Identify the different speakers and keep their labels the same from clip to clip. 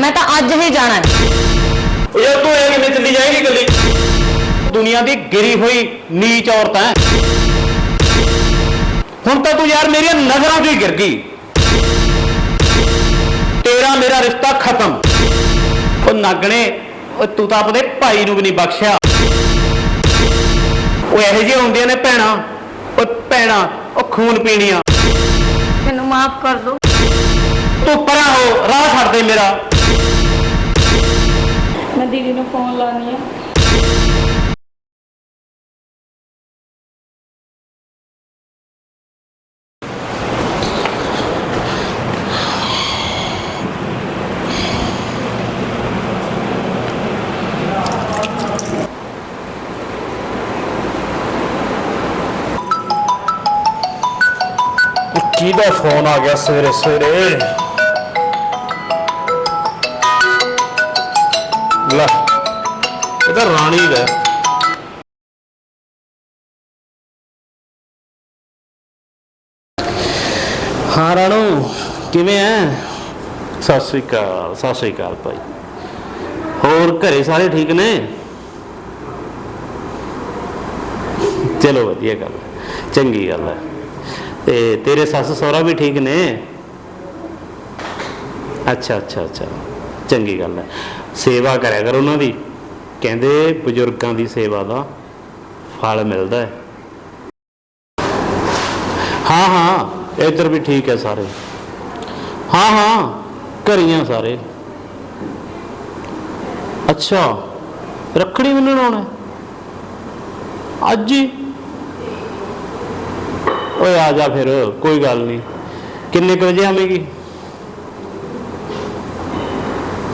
Speaker 1: ਮੈਂ ਤਾਂ ਅੱਜ ਹੀ ਜਾਣਾ ਹੈ।
Speaker 2: ਉਹ ਯਾਰ ਤੂੰ ਇਹ ਕਿਵੇਂ ਚੱਲੀ ਜਾਏਗੀ ਗੱਲੀ ਦੁਨੀਆ ਦੀ ਗਿਰੀ ਹੋਈ ਨੀਚ ਔਰਤ ਹੈ। ਹੁਣ ਤਾਂ ਤੂੰ ਯਾਰ ਮੇਰੀਆਂ ਨਜ਼ਰਾਂ 'ਚੋਂ ਹੀ ਗਿਰ ਗਈ। ਤੇਰਾ ਮੇਰਾ ਰਿਸ਼ਤਾ ਖਤਮ। ਉਹ ਨਾਗਣੇ ਉਹ ਤੂੰ ਤਾਂ ਆਪਣੇ ਭਾਈ ਨੂੰ ਵੀ ਨਹੀਂ ਬਖਸ਼ਿਆ। ਉਹ ਇਹੋ ਜਿਹੇ ਹੁੰਦੀਆਂ ਨੇ ਭੈਣਾਂ ਉਹ ਭੈਣਾਂ ਉਹ ਖੂਨ ਪੀਣੀਆਂ।
Speaker 1: ਮੈਨੂੰ ਮਾਫ ਕਰ ਦਿਓ
Speaker 2: ਤੂੰ ਪਰਾਂ ਹੋ ਰਾਹ ਛੱਡ ਦੇ ਮੇਰਾ।
Speaker 1: ਦੀਦੀ ਨੂੰ ਫੋਨ ਲਾਉਣੀ ਆ
Speaker 2: ਕਿਹਦਾ ਫੋਨ ਆ ਗਿਆ ਸਵੇਰੇ ਸਵੇਰੇ ਲੈ ਇਹ ਤਾਂ ਰਾਣੀ ਦਾ ਹੈ। ਰਾਣੂ ਕਿਵੇਂ ਐ? ਸਤਿ ਸ੍ਰੀ ਅਕਾਲ ਸਤਿ ਸ੍ਰੀ ਅਕਾਲ ਭਾਈ। ਹੋਰ ਘਰੇ ਸਾਰੇ ਠੀਕ ਨੇ? ਚਲੋ ਵਧੀਆ ਗੱਲ। ਚੰਗੀ ਗੱਲ ਹੈ। ਤੇ ਤੇਰੇ ਸੱਸ ਸਹੁਰਾ ਵੀ ਠੀਕ ਨੇ? ਅੱਛਾ ਅੱਛਾ ਅੱਛਾ। ਚੰਗੀ ਗੱਲ ਹੈ। ਸੇਵਾ ਕਰਿਆ ਕਰ ਉਹਨਾਂ ਦੀ। ਕਹਿੰਦੇ ਬਜ਼ੁਰਗਾਂ ਦੀ ਸੇਵਾ ਦਾ ਫਲ ਮਿਲਦਾ ਹੈ। ਹਾਂ ਹਾਂ, ਇੱਧਰ ਵੀ ਠੀਕ ਹੈ ਸਾਰੇ। ਹਾਂ ਹਾਂ, ਘਰੀਆਂ ਸਾਰੇ। ਅੱਛਾ, ਰੱਖੜੀ ਬੰਨਣ ਆਉਣਾ ਅੱਜ ਹੀ। ਓਏ ਆ ਜਾ ਫਿਰ, ਕੋਈ ਗੱਲ ਨਹੀਂ। ਕਿੰਨੇ ਕੁ ਵਜੇ ਆਵੇਂਗੀ?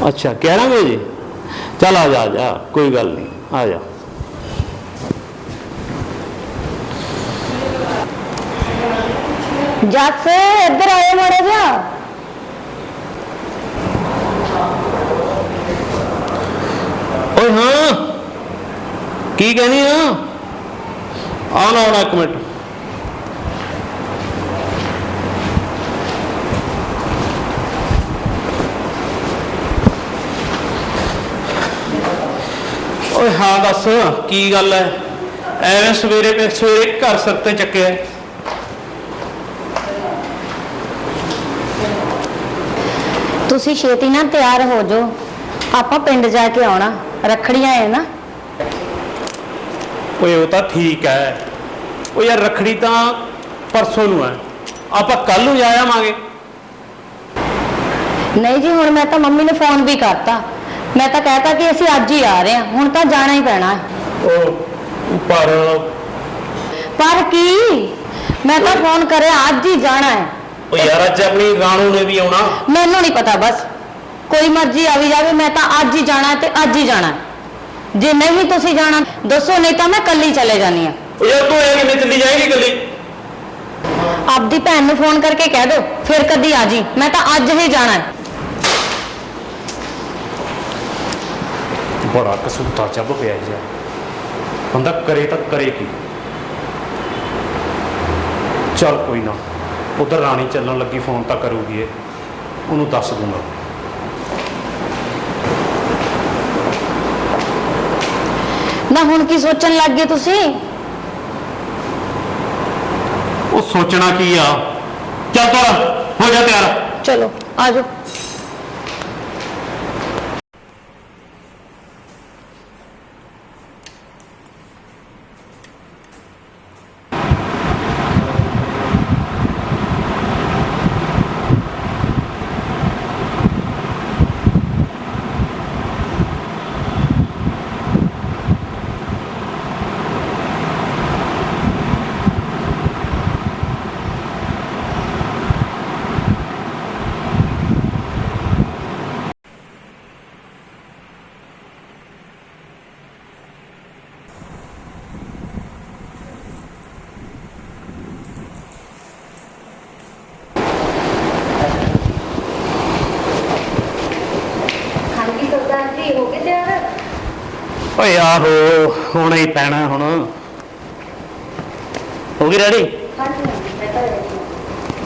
Speaker 2: ਅੱਛਾ 11 ਵਜੇ ਚਲ ਆ ਜਾ ਆ ਜਾ ਕੋਈ ਗੱਲ ਨਹੀਂ ਆ ਜਾ
Speaker 1: ਜੱਸ ਇੱਧਰ ਆਏ ਮੜੇ ਜਾ
Speaker 2: ਓਏ ਹਾਂ ਕੀ ਕਹਿੰਦੀ ਆ ਆਉਣਾ ਆਉਣਾ ਇੱਕ ਮਿੰਟ ਓਏ ਹਾਂ ਦੱਸ ਕੀ ਗੱਲ ਐ? ਐਵੇਂ ਸਵੇਰੇ ਸਵੇਰੇ ਘਰ ਸਿਰ ਤੇ ਚੱਕਿਆ।
Speaker 1: ਤੁਸੀਂ ਛੇਤੀ ਨਾਲ ਤਿਆਰ ਹੋ ਜਾਓ। ਆਪਾਂ ਪਿੰਡ ਜਾ ਕੇ ਆਉਣਾ। ਰੱਖੜੀਆਂ ਹੈ ਨਾ।
Speaker 2: ਓਏ ਉਹ ਤਾਂ ਠੀਕ ਐ। ਓ ਯਾਰ ਰਖੜੀ ਤਾਂ ਪਰਸੋਂ ਨੂੰ ਐ। ਆਪਾਂ ਕੱਲ ਨੂੰ ਜਾ ਆਵਾਂਗੇ।
Speaker 1: ਨਹੀਂ ਜੀ ਹੁਣ ਮੈਂ ਤਾਂ ਮੰਮੀ ਨੂੰ ਫੋਨ ਵੀ ਕਰਤਾ। ਮੈਂ ਤਾਂ ਕਹਿਤਾ ਕਿ ਅਸੀਂ ਅੱਜ ਹੀ ਆ ਰਹੇ ਹਾਂ ਹੁਣ ਤਾਂ ਜਾਣਾ ਹੀ ਪੈਣਾ ਹੈ।
Speaker 2: ਉਹ ਪਰ
Speaker 1: ਪਰ ਕੀ? ਮੈਂ ਤਾਂ ਫੋਨ ਕਰਿਆ ਅੱਜ ਹੀ ਜਾਣਾ ਹੈ।
Speaker 2: ਓ ਯਾਰ ਅੱਜ ਆਪਣੀ ਰਾਣੂ ਨੇ ਵੀ ਆਉਣਾ।
Speaker 1: ਮੈਨੂੰ ਨਹੀਂ ਪਤਾ ਬਸ। ਕੋਈ ਮਰਜ਼ੀ ਆਵੀ ਜਾਵੇ ਮੈਂ ਤਾਂ ਅੱਜ ਹੀ ਜਾਣਾ ਹੈ ਤੇ ਅੱਜ ਹੀ ਜਾਣਾ ਹੈ। ਜੇ ਨਹੀਂ ਤੁਸੀਂ ਜਾਣਾ ਦੱਸੋ ਨਹੀਂ ਤਾਂ ਮੈਂ ਕੱਲੀ ਚਲੇ ਜਾਣੀ ਆ
Speaker 2: ਓ ਯਾਰ ਤੂੰ ਇਹ ਕਿਵੇਂ ਚੱਲੀ ਜਾਏਗੀ ਗੱਲੀ
Speaker 1: ਆਪਦੀ ਭੈਣ ਨੂੰ ਫੋਨ ਕਰਕੇ ਕਹਿ ਦਿਓ ਫਿਰ ਕਦੀ ਆ ਜੀ। ਮੈਂ ਤਾਂ ਅੱਜ ਹੀ ਜਾਣਾ ਹੈ।
Speaker 2: ਬੜਾ ਕਸੂਤਾ ਚੱਬ ਪਿਆ ਯਾਰ ਬੰਦਾ ਕਰੇ ਤਾਂ ਕਰੇ ਕੀ? ਚੱਲ ਕੋਈ ਨਾ ਉਧਰ ਰਾਣੀ ਚੱਲਣ ਲੱਗੀ ਫੋਨ ਤਾਂ ਕਰੂਗੀ ਇਹ। ਉਹਨੂੰ ਦੱਸ ਦੂੰਗਾ।
Speaker 1: ਨਾ ਹੁਣ ਕੀ ਸੋਚਣ ਲੱਗ ਗਏ ਤੁਸੀਂ?
Speaker 2: ਉਹ ਸੋਚਣਾ ਕੀ ਆ? ਚੱਲ ਤੋਰਾ ਹੋ ਜਾ ਤਿਆਰ।
Speaker 1: ਚਲੋ ਆ ਜਾਓ ਹਾਂਜੀ ਸਰਦਾਰ ਜੀ ਹੋ ਗਏ ਤਿਆਰ
Speaker 2: ਓਏ ਆਹੋ ਹੋਣਾ ਹੀ ਪੈਣਾ ਹੁਣ। ਹੋ ਗਈ ਰੈਡੀ
Speaker 1: ਹਾਂਜੀ ਮੈਂ ਤਾਂ ready?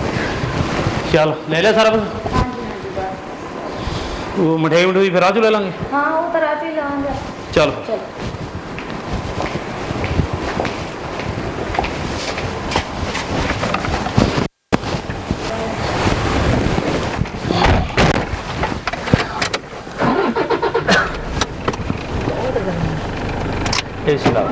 Speaker 1: ਹਾਂ।
Speaker 2: ਚੱਲ ਲੈ ਲੈ ਸਾਰਾ ਕੁਝ
Speaker 1: ਹਾਂਜੀ ਹਾਂਜੀ ਬਸ।
Speaker 2: ਉਹ ਮਠਿਆਈ ਮਠੂਈ ਫਿਰ ਚੋਂ ਲੈ ਲਾਂਗੇ?
Speaker 1: ਹਾਂ ਉਹ ਤਾਂ ਰਾਤੀ ਲਾਵਾਂਗੇ।
Speaker 2: ਚਲ। ਇਸ ਲਾ
Speaker 3: ਮੇਰੀ ਧੀ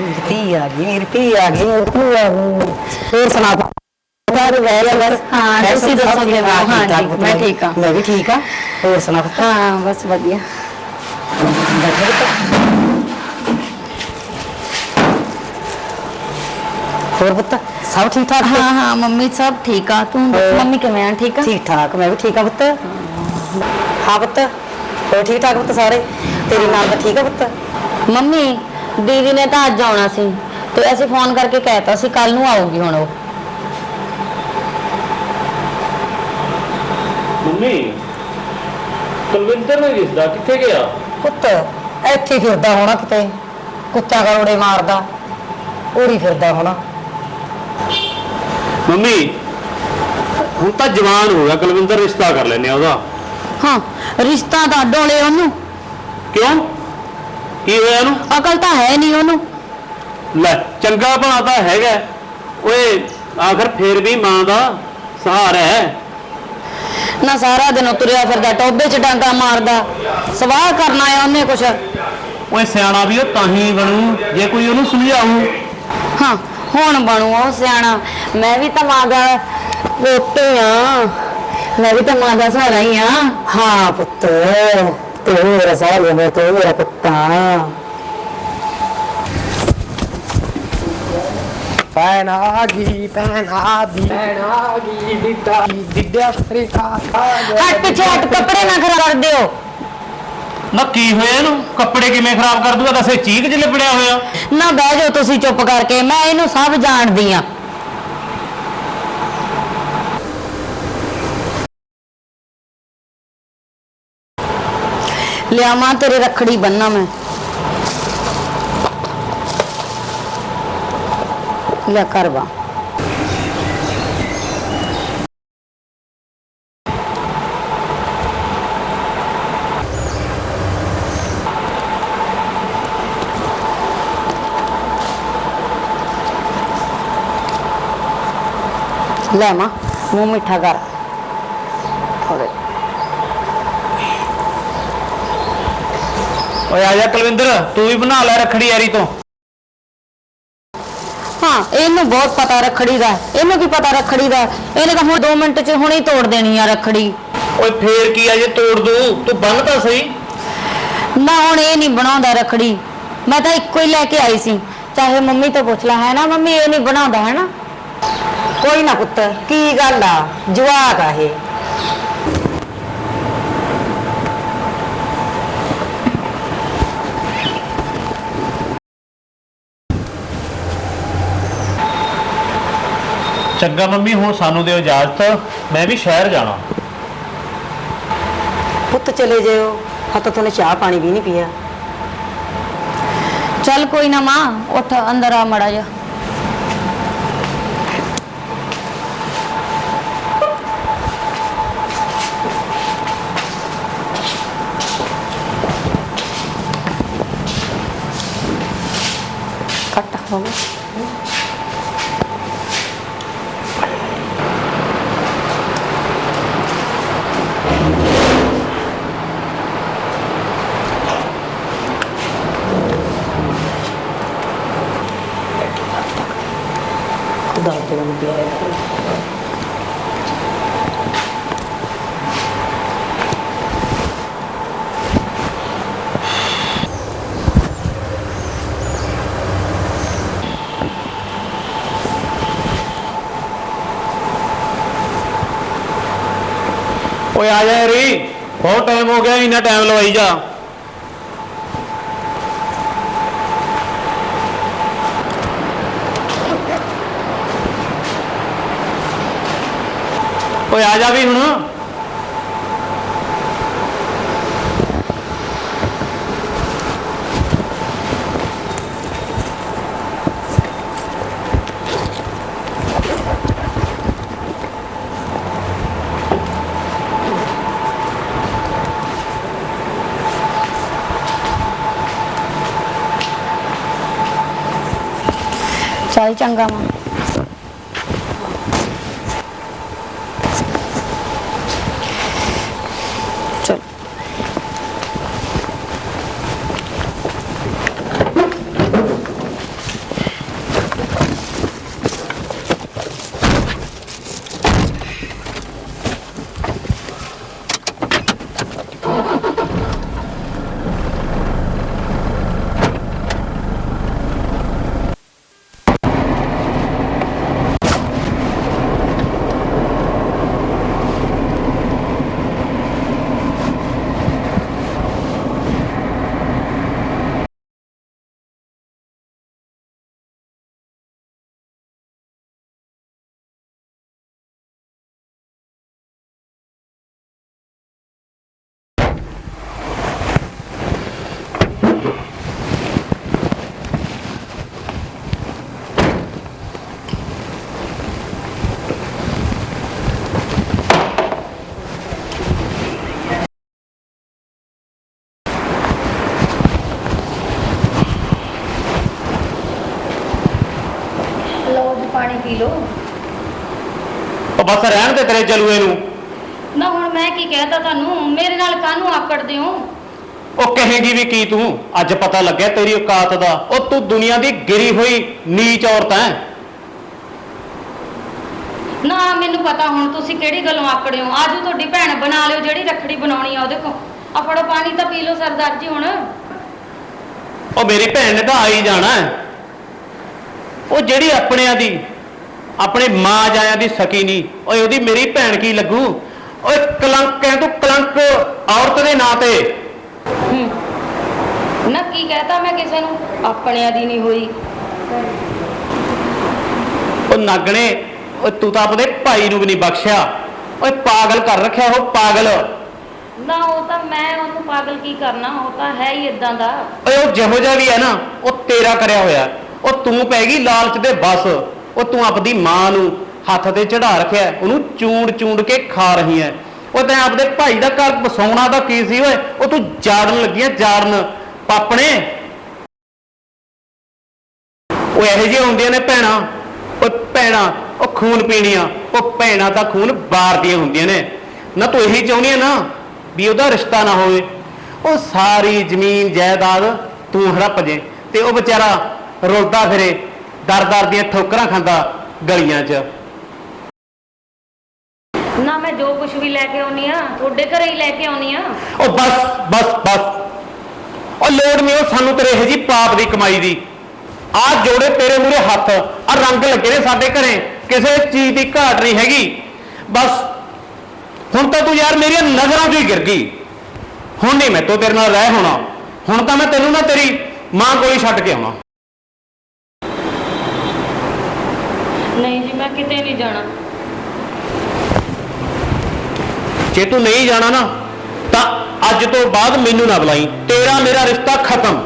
Speaker 3: ਆ ਗਈ ਮੇਰੀ ਧੀ ਆ ਗਈ ਮੇਰੀ ਧੀ ਆ ਗਈ ਹੋਰ ਸੁਣਾ ਬਾਹਰ ਗਏ ਬਸ
Speaker 1: ਹਾਂ,
Speaker 3: ਮੈਂ
Speaker 1: ਤੁਸੀਂ
Speaker 3: ਸਭ
Speaker 1: ਦੱਸੋ
Speaker 3: ਠੀਕ
Speaker 1: ਕਿਵੇਂ?
Speaker 3: ਠਾਕ,
Speaker 1: ਹਾਂ,
Speaker 3: ਠੀਕ ਠਾਕ,
Speaker 1: ਠੀਕ, ਮੈਂ ਠੀਕ ਹਾਂ।
Speaker 3: ਮੈਂ ਵੀ ਠੀਕ ਆ ਹੋਰ ਸੁਣਾ ਪੁੱਤ?
Speaker 1: ਹਾਂ ਬਸ ਵਧੀਆ
Speaker 3: ਬੈਠੇ ਪੁੱਤ? ਹੋਰ ਪੁੱਤ ਸਭ ਠੀਕ ਠਾਕ
Speaker 1: ਹਾਂ ਹਾਂ ਮੰਮੀ ਸਭ ਠੀਕ ਆ ਤੂੰ ਦੱਸ,
Speaker 3: ਹੋਰ?
Speaker 1: ਮੰਮੀ ਕਿਵੇਂ ਆ ਠੀਕ ਆ
Speaker 3: ਠੀਕ ਠਾਕ ਮੈਂ ਵੀ ਠੀਕ ਆ ਪੁੱਤ ਹਾਂ ਪੁੱਤ ਹੋਰ ਠੀਕ ਠਾਕ ਪੁੱਤ ਸਾਰੇ ਤੇਰੀ ਨਾਲ ਦਾ ਠੀਕ ਆ ਪੁੱਤ
Speaker 1: ਮੰਮੀ ਦੀਦੀ ਨੇ ਤਾਂ ਅੱਜ ਆਉਣਾ ਸੀ ਤੇ ਅਸੀਂ ਫੋਨ ਕਰਕੇ ਕਹਿਤਾ ਸੀ ਕੱਲ ਨੂੰ ਆਊਗੀ ਹੁਣ ਉਹ।
Speaker 2: ਮੰਮੀ ਕੁਲਵਿੰਦਰ ਨੇ ਦਿਸਦਾ ਕਿੱਥੇ ਗਿਆ?
Speaker 3: ਪੁੱਤ ਇੱਥੇ ਹੀ ਫਿਰਦਾ ਹੋਣਾ ਕਿਤੇ। ਕੁੱਤਾ ਗਰੋੜੇ ਮਾਰਦਾ ਉਰੀ ਫਿਰਦਾ ਹੋਣਾ।
Speaker 2: ਮੰਮੀ ਹੁਣ ਤਾਂ ਜਵਾਨ ਹੋ ਗਿਆ ਕੁਲਵਿੰਦਰ ਰਿਸ਼ਤਾ ਕਰ ਲੈਨੇ ਆ ਉਹਦਾ।
Speaker 1: ਹਾਂ ਰਿਸ਼ਤਾ ਤਾਂ ਡੋਲੇ ਉਹਨੂੰ।
Speaker 2: ਕਿਉਂ? ਕੀ ਹੋਇਆ ਉਹਨੂੰ?
Speaker 1: ਅਕਲ ਤਾਂ ਹੈ ਨਹੀਂ ਉਹਨੂੰ।
Speaker 2: ਲੈ ਚੰਗਾ ਭਲਾ ਤਾਂ ਹੈਗਾ। ਓਏ ਆਖਰ ਫੇਰ ਵੀ ਮਾਂ ਦਾ ਸਹਾਰਾ ਹੈ।
Speaker 1: ਨਾ ਸਾਰਾ ਦਿਨ ਉਹ ਤੁਰਿਆ ਫਿਰਦਾ ਟੋਬੇ 'ਚ ਡਾਂਗਾ ਮਾਰਦਾ। ਸਵਾਹ ਕਰਨਾ ਹੈ ਉਹਨੇ ਕੁਛ।
Speaker 2: ਓਏ ਸਿਆਣਾ ਵੀ ਉਹ ਤਾਂ ਹੀ ਬਣੂ ਜੇ ਕੋਈ ਉਹਨੂੰ ਸਮਝਾਊ।
Speaker 1: ਹਾਂ ਹੁਣ ਬਣੂ ਉਹ ਸਿਆਣਾ। ਮੈਂ ਵੀ ਤਾਂ ਮਾਂ ਦਾ ਪੋਤੀ ਆ। ਮੈਂ ਵੀ ਤਾਂ ਮਾਂ ਦਾ ਸਹਾਰਾ ਹੀ ਆ।
Speaker 3: ਹਾਂ ਪੁੱਤ। ਤੂੰ ਮੇਰਾ ਤੂੰ ਮੇਰਾ
Speaker 4: ਫਰੀਕਾ
Speaker 1: ਹਟ ਕੱਪੜੇ ਨਾ ਖਰਾਬ ਕਰ ਦਿਓ।
Speaker 2: ਨਾ ਕੀ ਹੋਇਆ ਇਹਨੂੰ? ਕੱਪੜੇ ਕਿਵੇਂ ਖਰਾਬ ਕਰ ਦੂਗਾ? ਦੱਸੇ ਚੀਕ ਜਿ ਲਿਬੜਿਆ ਹੋਇਆ।
Speaker 1: ਨਾ ਬਹਿ ਜਾਓ ਤੁਸੀਂ ਚੁੱਪ ਕਰਕੇ ਮੈਂ ਇਹਨੂੰ ਸਭ ਜਾਣਦੀ ਆ। ਲਿਆਵਾਂ ਤੇਰੇ ਰੱਖੜੀ ਬੰਨਾ ਮੈਂ ਲੈ ਕਰਵਾ ਲੈ ਮਾਂ ਮੂੰਹ ਮਿੱਠਾ ਕਰ ਥੋੜੇ
Speaker 2: ਓਏ ਆ ਜਾ ਕੁਲਵਿੰਦਰ ਤੂੰ ਵੀ ਬਣਾ ਲੈ ਰਖੜੀ ਯਾਰੀ ਤੋਂ।
Speaker 1: ਹਾਂ ਇਹਨੂੰ ਬਹੁਤ ਪਤਾ ਰੱਖੜੀ ਦਾ। ਇਹਨੂੰ ਕੀ ਪਤਾ ਰੱਖੜੀ ਦਾ? ਇਹਨੇ ਤਾਂ ਹੁਣ 2 ਮਿੰਟ 'ਚ ਹੁਣੇ ਹੀ ਤੋੜ ਦੇਣੀ ਆ ਰੱਖੜੀ।
Speaker 2: ਓਏ ਫੇਰ ਕੀ ਆ ਜੇ ਤੋੜ ਦੂੰ ਤੂੰ ਬੰਨ ਤਾਂ ਸਹੀ।
Speaker 1: ਨਾ ਹੁਣ ਇਹ ਨਹੀਂ ਬਣਾਉਂਦਾ ਰੱਖੜੀ। ਮੈਂ ਤਾਂ ਇੱਕੋ ਹੀ ਲੈ ਕੇ ਆਈ ਸੀ। ਚਾਹੇ ਮੰਮੀ ਤੋਂ ਪੁੱਛ ਲੈ ਹੈ ਨਾ ਮੰਮੀ? ਇਹ ਨਹੀਂ ਬਣਾਉਂਦਾ ਹੈ ਨਾ?
Speaker 3: ਕੋਈ ਨਾ ਪੁੱਤ ਕੀ ਗੱਲ ਆ? ਜਵਾਕ ਆ ਇਹ।
Speaker 2: ਚੰਗਾ ਮੰਮੀ ਹੁਣ ਸਾਨੂੰ ਦਿਓ ਇਜਾਜ਼ਤ। ਮੈਂ ਵੀ ਸ਼ਹਿਰ ਜਾਣਾ।
Speaker 3: ਪੁੱਤ ਚਲੇ ਜਾਇਓ। ਹੱਥ ਤੋਂ ਚਾਹ ਪਾਣੀ ਵੀ ਨਹੀਂ ਪੀਆ।
Speaker 1: ਚੱਲ ਕੋਈ ਨਾ ਮਾਂ ਉੱਠ ਅੰਦਰ ਆ ਮੜਾ ਜਾ ਕੱਟ ਹੋ ਗਿਆ।
Speaker 2: ਓਏ ਆ ਜਾ ਰੀ ਬਹੁਤ ਟਾਈਮ ਹੋ ਗਿਆ, ਇੰਨਾ ਟਾਈਮ ਲਵਾਈ ਜਾ। ਓਏ ਆ ਜਾ ਵੀ ਹੁਣ।
Speaker 1: ਚੱਲ ਚੰਗਾ ਵਾ ਚਲ ਲਓ ਜੀ ਪਾਣੀ ਪੀ ਲਓ
Speaker 2: ਉਹ ਬਸ ਰਹਿਣ ਤੇ ਤੇਰੇ ਚਲੂਏ ਨੂੰ।
Speaker 1: ਨਾ ਹੁਣ ਮੈਂ ਕੀ ਕਹਿਤਾ ਤੁਹਾਨੂੰ? ਮੇਰੇ ਨਾਲ ਕਾਹਨੂੰ ਆਕੜਦੇ ਹੋ?
Speaker 2: ਉਹ ਕਹੇਗੀ ਵੀ ਕੀ ਤੂੰ? ਅੱਜ ਪਤਾ ਲੱਗਿਆ ਤੇਰੀ ਔਕਾਤ ਦਾ। ਉਹ ਤੂੰ ਦੁਨੀਆ ਦੀ ਗਿਰੀ ਹੋਈ ਨੀਚ ਔਰਤ ਹੈ।
Speaker 1: ਨਾ ਮੈਨੂੰ ਪਤਾ ਹੁਣ ਤੁਸੀਂ ਕਿਹੜੀ ਗੱਲੋਂ ਆਕੜੇ ਹੋ। ਆਜੋ ਤੁਹਾਡੀ ਭੈਣ ਬਣਾ ਲਿਓ ਜਿਹੜੀ ਰੱਖੜੀ ਬਣਾਉਣੀ ਆ ਉਹਦੇ ਕੋ ਆ ਫੜੋ ਪਾਣੀ ਤਾਂ ਪੀ ਲਓ ਸਰਦਾਰ ਜੀ ਹੁਣ।
Speaker 2: ਉਹ ਮੇਰੀ ਭੈਣ ਨੇ ਤਾਂ ਆ ਹੀ ਜਾਣਾ। ਹੈ। ਉਹ ਜਿਹੜੀ ਆਪਣਿਆਂ ਦੀ ਆਪਣੇ ਮਾਂ ਜਾਇਆਂ ਦੀ ਸਕੀ ਨਹੀਂ ਓਏ ਉਹਦੀ ਮੇਰੀ ਭੈਣ ਕੀ ਲੱਗੂ? ਓਏ ਕਲੰਕ ਹੈ ਤੂੰ ਕਲੰਕ ਔਰਤ ਦੇ ਨਾਂ ਤੇ।
Speaker 1: ਨਾ ਕੀ ਕਹਤਾ ਮੈਂ ਕਿਸੇ ਨੂੰ? ਆਪਣਿਆਂ ਦੀ ਨਹੀਂ ਹੋਈ।
Speaker 2: ਉਹ ਨਾਗਣੇ ਓਏ ਤੂੰ ਤਾਂ ਆਪਣੇ ਭਾਈ ਨੂੰ ਵੀ ਨਹੀਂ ਬਖਸ਼ਿਆ। ਓਏ ਪਾਗਲ ਕਰ ਰੱਖਿਆ ਉਹ ਪਾਗਲ।
Speaker 1: ਨਾ ਉਹ ਤਾਂ ਮੈਂ ਉਹਨੂੰ ਪਾਗਲ ਕੀ ਕਰਨਾ? ਉਹ ਤਾਂ ਹੈ ਹੀ ਇਦਾਂ ਦਾ।
Speaker 2: ਓਏ ਉਹ ਜਿਹੋ ਜਿਹਾ ਵੀ ਹੈ ਨਾ ਉਹ ਤੇਰਾ ਕਰਿਆ ਹੋਇਆ। ਉਹ ਤੂੰ ਪੈ ਗਈ ਲਾਲਚ ਦੇ ਬਸ। ਉਹ ਤੂੰ ਆਪਦੀ ਮਾਂ ਨੂੰ ਹੱਥ ਤੇ ਚੜਾ ਰੱਖਿਆ, ਉਹਨੂੰ ਚੂੰਡ ਚੂੰਡ ਕੇ ਖਾ ਰਹੀ ਹੈ ਉਹ ਤੈਂ ਆਪਦੇ ਭਾਈ ਦਾ ਘਰ ਵਸਾਉਣਾ ਦਾ ਕੀ ਸੀ ਓਏ? ਉਹ ਤੂੰ ਜਾੜਨ ਲੱਗੀਆਂ, ਜਾੜਨ। ਪਾਪਣੇ। ਉਹ ਇਹੋ ਜਿਹੇ ਹੁੰਦੀਆਂ ਨੇ ਭੈਣਾਂ। ਉਹ ਭੈਣਾਂ, ਉਹ ਖੂਨ ਪੀਣੀਆਂ। ਉਹ ਭੈਣਾਂ ਤਾਂ ਖੂਨ ਬਾਰਦੀਆਂ ਹੁੰਦੀਆਂ ਨੇ। ਨਾ ਤੂੰ ਇਹੀ ਚਾਹੁੰਦੀ ਹੈ ਨਾ ਵੀ ਉਹਦਾ ਰਿਸ਼ਤਾ ਨਾ ਹੋਵੇ। ਉਹ ਸਾਰੀ ਜ਼ਮੀਨ, ਜਾਇਦਾਦ ਤੂੰ ਹੜੱਪ ਜੇ ਤੇ ਉਹ ਵਿਚਾਰਾ ਰੁਲਦਾ ਫਿਰੇ। ਦਰ ਦਰ ਦੀਆਂ ਠੋਕਰਾਂ ਖਾਂਦਾ ਗਲੀਆਂ 'ਚ।
Speaker 1: ਨਾ ਮੈਂ ਜੋ ਕੁਝ ਵੀ ਲੈ ਕੇ ਆਉਣੀ ਆ ਤੁਹਾਡੇ ਘਰੇ ਹੀ ਲੈ ਕੇ ਆਉਣੀ ਆ।
Speaker 2: ਉਹ ਬਸ ਬਸ ਬਸ। ਉਹ ਲੋੜ ਨਹੀਂ ਉਹ ਸਾਨੂੰ ਤੇਰੇ ਇਹ ਜੀ ਪਾਪ ਦੀ ਕਮਾਈ ਦੀ। ਆ ਜੋੜੇ ਤੇਰੇ ਮੂਰੇ ਹੱਥ ਆ ਰੰਗ ਲੱਗੇ ਨੇ ਸਾਡੇ ਘਰੇ। ਕਿਸੇ ਚੀਜ਼ ਦੀ ਘਾਟ ਨਹੀਂ ਹੈਗੀ। ਬਸ ਹੁਣ ਤਾਂ ਤੂੰ ਯਾਰ ਮੇਰੀਆਂ ਨਜ਼ਰਾਂ 'ਚੋਂ ਹੀ ਗਿਰ ਗਈ। ਹੁਣ ਨਹੀਂ ਮੈਂ ਤੇਰੇ ਨਾਲ ਰਹਿ ਹੋਣਾ। ਹੁਣ ਤਾਂ ਮੈਂ ਤੈਨੂੰ ਨਾ ਤੇਰੀ ਮਾਂ ਕੋਲ ਹੀ ਛੱਡ ਕੇ ਆਉਣਾ।
Speaker 1: ਨਹੀਂ ਜੀ ਮੈਂ ਕਿਤੇ ਨਹੀਂ ਜਾਣਾ।
Speaker 2: ਜੇ ਤੂੰ ਨਹੀਂ ਜਾਣਾ ਨਾ ਤਾਂ ਅੱਜ ਤੋਂ ਬਾਅਦ ਮੈਨੂੰ ਨਾ ਬੁਲਾਈ। ਤੇਰਾ ਮੇਰਾ ਰਿਸ਼ਤਾ ਖਤਮ।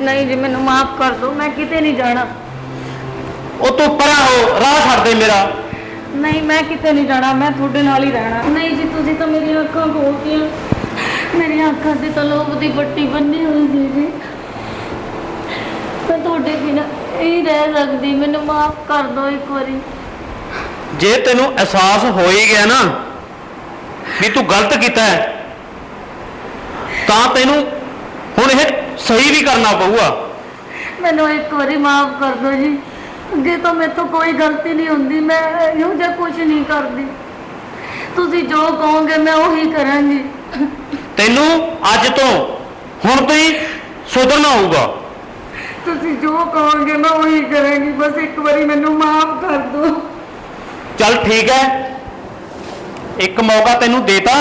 Speaker 1: ਨਹੀਂ ਜੀ ਮੈਨੂੰ ਮਾਫ ਕਰ ਦਿਓ ਮੈਂ ਕਿਤੇ ਨਹੀਂ ਜਾਣਾ।
Speaker 2: ਉਹ ਤੂੰ ਪਰਾਂ ਹੋ ਰਾਹ ਛੱਡ ਦੇ ਮੇਰਾ।
Speaker 1: ਨਹੀਂ ਮੈਂ ਕਿਤੇ ਨਹੀਂ ਜਾਣਾ ਮੈਂ ਤੁਹਾਡੇ ਨਾਲ ਹੀ ਰਹਿਣਾ। ਨਹੀਂ ਜੀ ਤੁਸੀਂ ਤਾਂ ਮੇਰੀਆਂ ਅੱਖਾਂ ਖੋਲਤੀਆਂ ਮੇਰੀਆਂ ਅੱਖਾਂ ਤੇ ਤਾਂ ਲੋਭ ਦੀ ਬੱਟੀ ਬੰਨੀ ਹੋਈ ਸੀ ਜੀ। ਮੈਂ ਤੁਹਾਡੇ ਬਿਨਾਂ ਹੀ ਰਹਿ ਸਕਦੀ ਮੈਨੂੰ ਮਾਫ ਕਰ ਦਿਓ ਇੱਕ ਵਾਰੀ।
Speaker 2: ਜੇ ਤੈਨੂੰ ਅਹਿਸਾਸ ਹੋ ਹੀ ਗਿਆ ਨਾ ਵੀ ਤੂੰ ਗਲਤ ਕੀਤਾ ਹੈ ਤਾਂ ਤੈਨੂੰ ਹੁਣ ਇਹ ਸਹੀ ਵੀ ਕਰਨਾ ਪਊਗਾ।
Speaker 1: ਮੈਨੂੰ ਇੱਕ ਵਾਰੀ ਮਾਫ ਕਰ ਦਿਓ ਜੀ। ਅੱਗੇ ਤੋਂ ਮੇਰੇ ਤੋਂ ਕੋਈ ਗਲਤੀ ਨਹੀਂ ਹੁੰਦੀ ਮੈਂ ਇਹੋ ਜਿਹਾ ਕੁਝ ਨਹੀਂ ਕਰਦੀ। ਤੁਸੀਂ ਜੋ ਕਹੋਗੇ ਮੈਂ ਉਹੀ ਕਰਾਂਗੀ।
Speaker 2: ਤੈਨੂੰ ਅੱਜ ਤੋਂ ਹੁਣ ਤੋਂ ਹੀ ਸੁਧਰਨਾ ਹੋਊਗਾ।
Speaker 1: ਤੁਸੀਂ ਜੋ ਕਹੋਗੇ ਮੈਂ ਉਹੀ ਕਰਾਂਗੀ ਬਸ ਇੱਕ ਵਾਰੀ ਮੈਨੂੰ ਮਾਫ ਕਰ ਦਿਓ।
Speaker 2: ਚੱਲ ਠੀਕ ਹੈ। ਇੱਕ ਮੌਕਾ ਤੈਨੂੰ ਦੇਤਾ।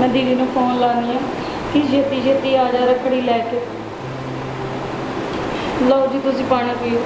Speaker 1: ਮੈਂ ਦੀਦੀ ਨੂੰ ਫੋਨ ਲਾਉਣੀ ਆ ਕਿ ਛੇਤੀ ਛੇਤੀ ਆ ਜਾ ਰੱਖੜੀ ਲੈ ਕੇ। ਲਓ ਜੀ ਤੁਸੀਂ ਪਾਣੀ ਪੀਓ।